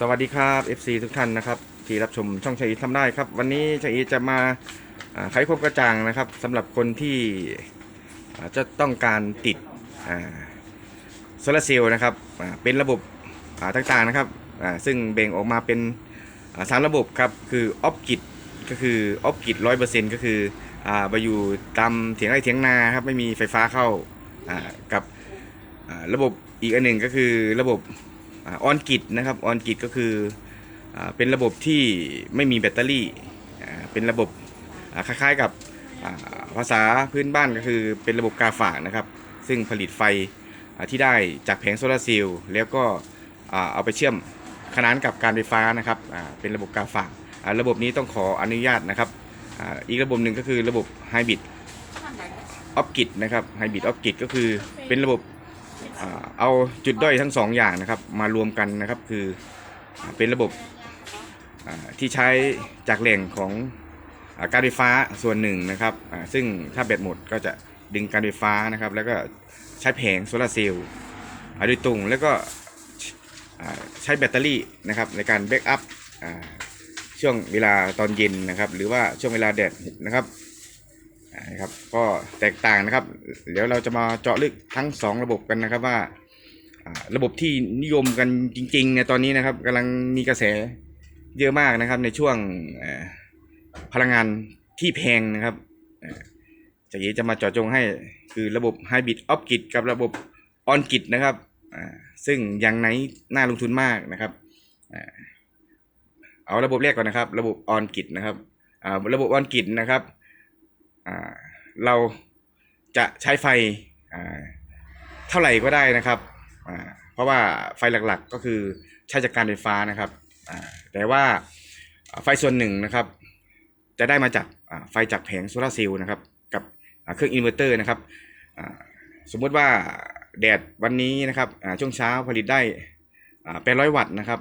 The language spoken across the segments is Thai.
สวัสดีครับ FC ทุกท่านนะครับที่รับชมช่องชัยอีทำได้ครับ วันนี้ชัยอีจะมาอ่าไขความกระจ่างนะครับสำหรับคนที่จะต้องการติดโซลาร์เซลล์นะครับเป็นระบบอ่าต่างๆนะครับซึ่งแบ่งออกมาเป็นสามระบบครับคือออฟกิดก็คือออฟกิดร้อยเปอร์เซ็นต์ก็คือไปอยู่ตามเถียงไร่เถียงนาครับไม่มีไฟฟ้าเข้ากับระบบอีกอันหนึ่งก็คือระบบ ออนกิดนะครับออนกิดก็คืออาเป็นระบบที่ไม่มีแบตเตอรี่อ่าเป็นระบบอ่าคล้ายๆกับอ่าภาษาพื้นบ้านก็คือเป็นระบบกาฝากนะครับ ซึ่งผลิตไฟอ่าที่ได้จากแผงโซลาร์เซลล์แล้วก็อ่าเอาไปเชื่อมขนานกับการไฟฟ้านะครับอ่าเป็นระบบกาฝากอ่าระบบนี้ต้องขออนุญาตนะครับอ่าอีกระบบหนึ่งก็คือระบบไฮบริดออฟกิดนะครับไฮบริดออฟกิดก็คือเป็นระบบอ่า เอาจุดด้อยทั้งสองอย่างนะครับ มารวมกันนะครับคือเป็นระบบที่ใช้จากแหล่งของอการไฟฟ้าส่วนหนึ่งนะครับซึ่งถ้าแบตหมดก็จะดึงการไฟฟ้านะครับ แล้วก็ใช้แผงโซลาร์เซลล์โดยตรงแล้วก็ใช้แบตเตอรี่นะครับในการแบ็กอัพช่วงเวลาตอนเย็นนะครับ หรือว่าช่วงเวลาแดดนะครับ นะครับก็แตกต่างนะครับ เดี๋ยวเราจะมาเจาะลึกทั้ง 2 ระบบกันนะครับว่าระบบที่นิยมกันจริงๆในตอนนี้นะครับกำลังมีกระแสเยอะมากนะครับ ในช่วงพลังงานที่แพงนะครับจากนี้จะมาเจาะจงให้คือระบบไฮบริดออฟกิดกับระบบออนกิดนะครับซึ่งอย่างไหนน่าลงทุนมากนะครับเอาระบบแรกก่อนนะครับ ระบบออนกิดนะครับระบบออนกิดนะครับ เราจะใช้ไฟเท่าไหร่ก็ได้นะครับเพราะว่าไฟหลักๆก็คือใช้จากการไฟฟ้านะครับแต่ว่าไฟส่วนหนึ่งนะครับ จะได้มาจากไฟจากแผงโซลาร์เซลล์นะครับ กับเครื่องอินเวอร์เตอร์นะครับสมมติว่าแดดวันนี้นะครับช่วงเช้าผลิตได้อ่า800วัตต์นะครับ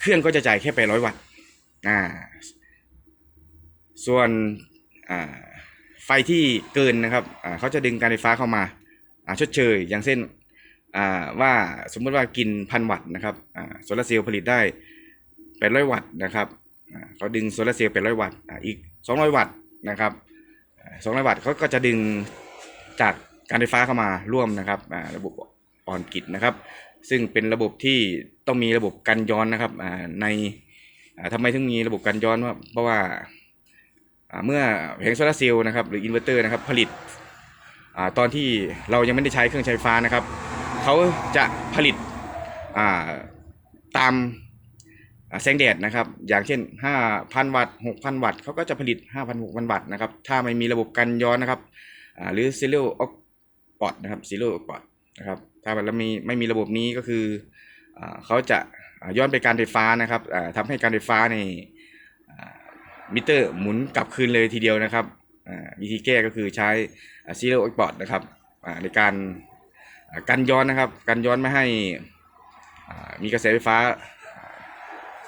เครื่องก็จะจ่ายแค่800วัตต์ส่วน ไฟที่เกินนะครับอ่าเขาจะดึงการไฟฟ้าเข้ามาอ่าชดเชยอย่างเช่นอ่าว่าสมมติว่ากินพันวัตต์นะครับอ่าโซลาร์เซลล์ผลิตได้ 800 วัตต์นะครับเขาดึงโซลาร์เซลล์800 วัตต์อ่าอีก 200 วัตต์นะครับอ่า200 วัตต์เขาก็จะดึงจากการไฟฟ้าเข้ามาร่วมนะครับระบบอ่อนกิดนะครับ ซึ่งเป็นระบบที่ต้องมีระบบกันย้อนนะครับในอ่าทำไมถึงมีระบบกันย้อนว่าเพราะว่า เมื่อแผงโซลาร์เซลล์นะครับหรืออินเวอร์เตอร์นะครับผลิตอตอนที่เรายังไม่ได้ใช้เครื่องใช้ไฟฟ้านะครับเขาจะผลิตาตามแสงแดดนะครับอย่างเช่น 5,000 วัตต์ 6,000 วัตต์เขาก็จะผลิต 5,000 6,000 วัตต์นะครับถ้าไม่มีระบบกันย้อนนะครับหรือ zero output นะครับ zero output นะครับถ้าเรามีไม่มีระบบนี้ก็คืออเขาจะย้อนไปการไฟฟ้านะครับอ่าทำให้การไฟฟ้าใน มิเตอร์หมุนกลับคืนเลยทีเดียวนะครับวิธีแก้ก็คือใช้ซีโร่บอร์ดนะครับในการกันย้อนนะครับกันย้อนไม่ให้มีกระแสไฟฟ้า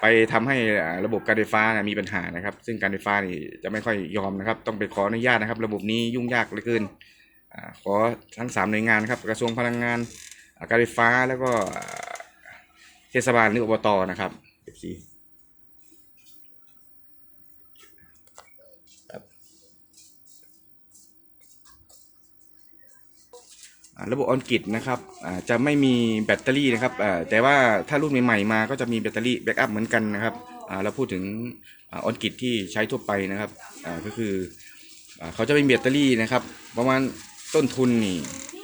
ไปทำให้ระบบการไฟฟ้านะมีปัญหานะครับ ซึ่งการไฟฟ้านี่จะไม่ค่อยยอมนะครับ ต้องไปขออนุญาตนะครับ ระบบนี้ยุ่งยากเหลือเกินขอทั้งสามหน่วยงานครับกระทรวงพลังงานการไฟฟ้าแล้วก็เทศบาลหรืออบตนะครับ FC ระบบออนกิดนะครับจะไม่มีแบตเตอรี่นะครับแต่ว่าถ้ารุ่นใหม่ๆมาก็จะมีแบตเตอรี่แบ็กอัพเหมือนกันนะครับเราพูดถึงออนกิดที่ใช้ทั่วไปนะครับก็คืออเขาจะเป็นแบตเตอรี่นะครับ ประมาณต้นทุนนี่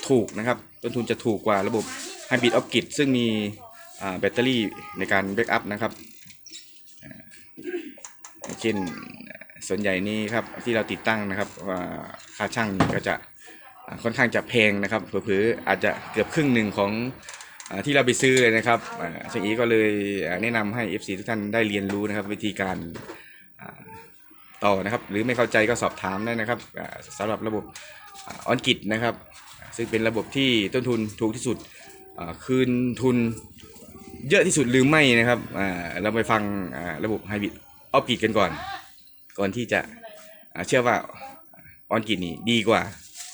ถูกนะครับ ต้นทุนจะถูกกว่าระบบไฮบริดออฟกิดซึ่งมีแบตเตอรี่ในการแบ็กอัพนะครับเช่นส่วนใหญ่นี่ครับที่เราติดตั้งนะครับค่าช่างก็จะ ค่อนข้างจะแพงนะครับเผลอๆอาจจะเกือบครึ่งหนึ่งของอที่เราไปซื้อเลยนะครับอ่าช่งอีก็เลยแนะนำให้ FC ทุกท่านได้เรียนรู้นะครับ วิธีการต่อนะครับ หรือไม่เข้าใจก็สอบถามได้นะครับอ่าสำหรับระบบออนกิดนะครับ ซึ่งเป็นระบบที่ต้นทุนถูกที่สุดคืนทุนเยอะที่สุดหรือไม่นะครับเราไปฟังระบบไฮบริดออฟกิดกันก่อน ก่อนที่จะเชื่อว่าออนกิดนี่ดีกว่า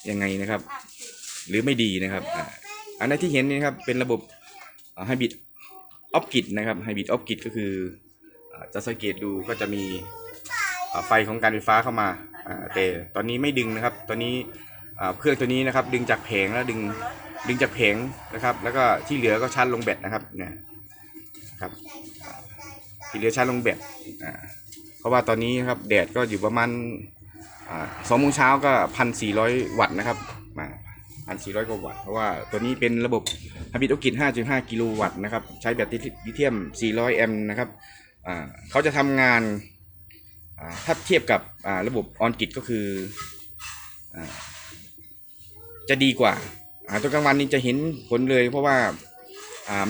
ยังไงนะครับ หรือไม่ดีนะครับอ่าอันนั้นที่เห็นนี่นะครับเป็นระบบไฮบริดออฟกิดนะครับไฮบริดออฟกิดก็คืออ่าจะสังเกตดูก็จะมีอ่าไฟของการไฟฟ้าเข้ามาอ่าแต่ตอนนี้ไม่ดึงนะครับ ตอนนี้อ่าเครื่องตัวนี้นะครับ ดึงจากแผงแล้วดึงดึงจากแผงนะครับ แล้วก็ที่เหลือก็ชาร์จลงแบตนะครับเนี่ยครับที่เหลือชาร์จลงแบตอ่าเพราะว่าตอนนี้นะครับแดดก็อยู่ประมาณอ่า สองโมงเช้าก็พันสี่ร้อยวัตต์นะครับมาพันสี่ร้อยกว่าวัตต์เพราะว่าตัวนี้เป็นระบบฮาบิโอกิ5.5กิโลวัตต์นะครับ ใช้แบตลิเธียม400แอมป์นะครับเขาจะทำงานถ้าเทียบกับระบบออนกิตก็คืออจะดีกว่าตอนกลางวันนี้จะเห็นผลเลยเพราะว่า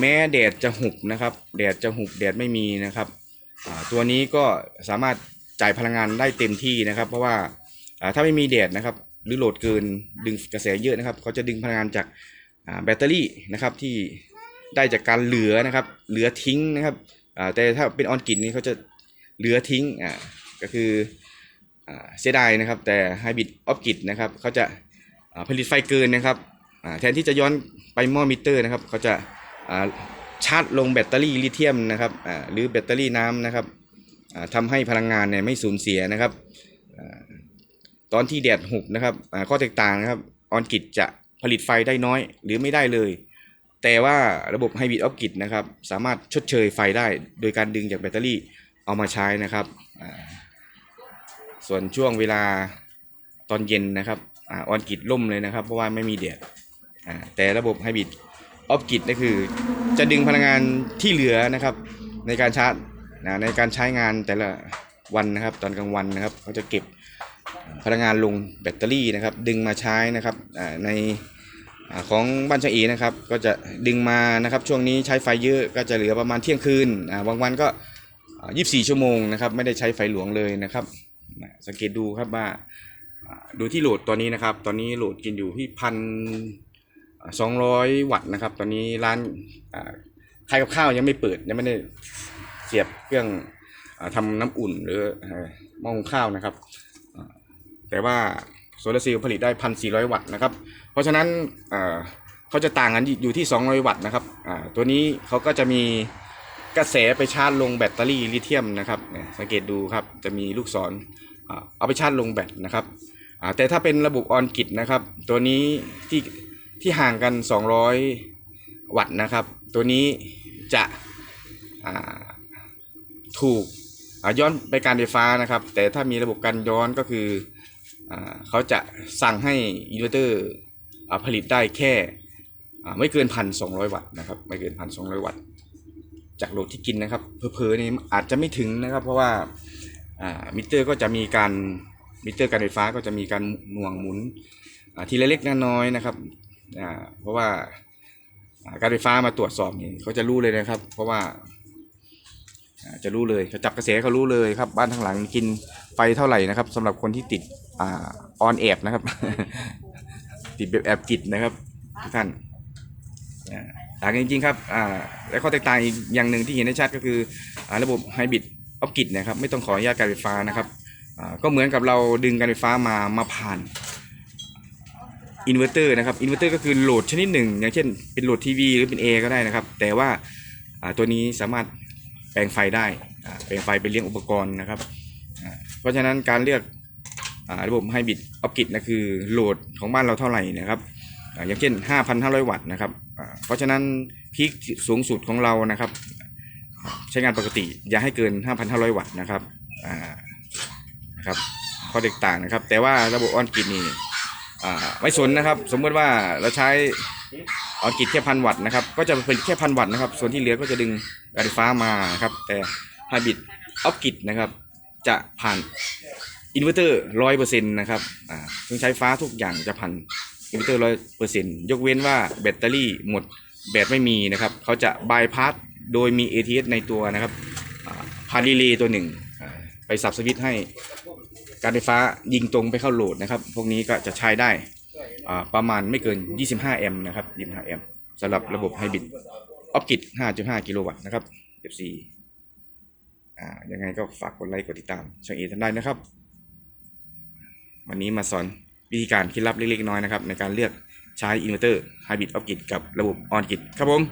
แม้แดดจะหุบนะครับ แดดจะหุบแดดไม่มีนะครับตัวนี้ก็สามารถจ่ายพลังงานได้เต็มที่นะครับ เพราะว่า ถ้าไม่มีแดดนะครับ หรือโหลดเกินดึงกระแสเยอะนะครับเขาจะดึงพลังงานจากแบตเตอรี่นะครับที่ได้จากการเหลือนะครับ เหลือทิ้งนะครับแต่ถ้าเป็นออนกินนี่เขาจะเหลือทิ้งอ่าก็คือเสียดายนะครับ แต่ไฮบริดออฟกิดนะครับเขาจะผลิตไฟเกินนะครับแทนที่จะย้อนไปหม้อมิเตอร์นะครับเขาจะชาร์จลงแบตเตอรี่ลิเธียมนะครับหรือแบตเตอรี่น้ำนะครับอ่าทำให้พลังงานเนี่ยไม่สูญเสียนะครับ ตอนที่แดดหุบนะครับข้อแตกต่างนะครับออนกิดจะผลิตไฟได้น้อยหรือไม่ได้เลย แต่ว่าระบบไฮบริดออฟกิดนะครับสามารถชดเชยไฟได้ โดยการดึงจากแบตเตอรี่เอามาใช้นะครับ ส่วนช่วงเวลาตอนเย็นนะครับออนกิดล่มเลยนะครับ เพราะว่าไม่มีแดดแต่ระบบไฮบริดออฟกิดก็คือ จะดึงพลังงานที่เหลือนะครับ ในการชาร์จในการใช้งานแต่ละวันนะครับ ตอนกลางวันนะครับเขาจะเก็บ พลังงานลงแบตเตอรี่นะครับ ดึงมาใช้นะครับในอของบ้านช่างอีนะครับ ก็จะดึงมานะครับช่วงนี้ใช้ไฟเยอะก็จะเหลือประมาณเที่ยงคืนบางวันก็อ่า24 ชั่วโมงนะครับไม่ได้ใช้ไฟหลวงเลยนะครับ สังเกตดูครับว่าดูที่โหลดตัวนี้นะครับ ตอนนี้โหลดกินอยู่ที่พันสองร้อยวัตต์นะครับ ตอนนี้ร้านขายกับข้าวยังไม่เปิดยังไม่ได้เสียบเครื่องอาทำน้ำอุ่นหรือหม้อหุงข้าวนะครับ แต่ว่าโซลาร์เซลล์ผลิตได้พันสี่ร้อยวัตต์นะครับ เพราะฉะนั้นเขาจะต่างกันอยู่ที่ 200 วัตต์นะครับตัวนี้เขาก็จะมีกระแสไปชาร์จลงแบตเตอรี่ลิเธียมนะครับนะสังเกตดูครับจะมีลูกศรเอาไปชาร์จลงแบตนะครับแต่ถ้าเป็นระบบออนกิตนะครับ ตัวนี้ที่ที่ห่างกัน 200 วัตต์นะครับ ตัวนี้จะถูกย้อนไปการไฟฟ้านะครับ แต่ถ้ามีระบบการย้อนก็คือ เขาจะสั่งให้อินเวอร์เตอร์ผลิตได้แค่ไม่เกินพันสองวัตต์นะครับไม่เกินพันสองวัตต์จากโหลดที่กินนะครับเพอๆนี่อาจจะไม่ถึงนะครับ เพราะว่ามิเตอร์ก็จะมีการมิเตอร์การไฟฟ้าก็จะมีการหน่วงหมุนทีละเล็กน้อยๆนะครับเพราะว่าการไฟฟ้ามาตรวจสอบนี่เขาจะรู้เลยนะครับ เพราะว่า จะรู้เลยเขาจับกระแสเขารู้เลยครับ บ้านทางหลังกินไฟเท่าไหร่นะครับสำหรับคนที่ติดอ่อนแอบนะครับ ติดแบบแอบกิดนะครับทุกท่านอ่าต่างกันจริงๆครับอ่าและข้อแตกต่างอีกอย่างหนึ่งที่เห็นได้ชัดก็คืออระบบไฮบริดออฟกิดนะครับ ไม่ต้องขออนุญาตการไฟฟ้านะครับก็เหมือนกับเราดึงการไฟฟ้ามามาผ่านอินเวอร์เตอร์นะครับอินเวอร์เตอร์ก็คือโหลดชนิดหนึ่ง อย่างเช่นเป็นโหลดทีวีหรือเป็น A ก็ได้นะครับ แต่ว่าตัวนี้สามารถ แปลงไฟได้อ่าแปลงไฟไปเลี้ยงอุปกรณ์นะครับอ่าเพราะฉะนั้นการเลือกอ่าระบบไฮบริดออฟกิดนะคือโหลดของบ้านเราเท่าไหร่นะครับอ่าอย่างเช่น 5,500 วัตต์นะครับอ่าเพราะฉะนั้นพีคสูงสุดของเรานะครับ ใช้งานปกติอย่าให้เกิน 5,500 วัตต์นะครับอ่านะครับข้อแตกต่างนะครับ แต่ว่าระบบออนกิดนี่อ่าไม่สนนะครับ สมมติว่าเราใช้ ออนกิดแค่พันวัตต์นะครับ ก็จะผลิตแค่พันวัตต์นะครับ ส่วนที่เหลือก็จะดึงการไฟฟ้ามาครับ แต่ไฮบริดออฟกิดนะครับ จะผ่านอินเวอร์เตอร์ร้อยเปอร์เซ็นต์นะครับอ่าเครื่องใช้ฟ้าทุกอย่างจะผ่านอินเวอร์เตอร์ร้อยเปอร์เซ็นต์ยกเว้นว่าแบตเตอรี่หมดแบตไม่มีนะครับ เขาจะบายพาสโดยมี ATS ในตัวนะครับอ่าพารีเลย์ตัวหนึ่ง ไปสับสวิตช์ให้การไฟฟ้ายิงตรงไปเข้าโหลดนะครับ พวกนี้ก็จะใช้ได้ ประมาณไม่เกิน 25 แอมป์นะครับ 25 แอมป์สำหรับระบบไฮบริดออฟกิด5.5 กิโลวัตต์นะครับ FC อ่ายังไงก็ฝากกดไลค์กดติดตามช่องเอทำได้นะครับ วันนี้มาสอนวิธีการคิดลับเล็กๆน้อยนะครับ ในการเลือกใช้อินเวอร์เตอร์ไฮบริดออฟกิดกับระบบออนกิดครับผม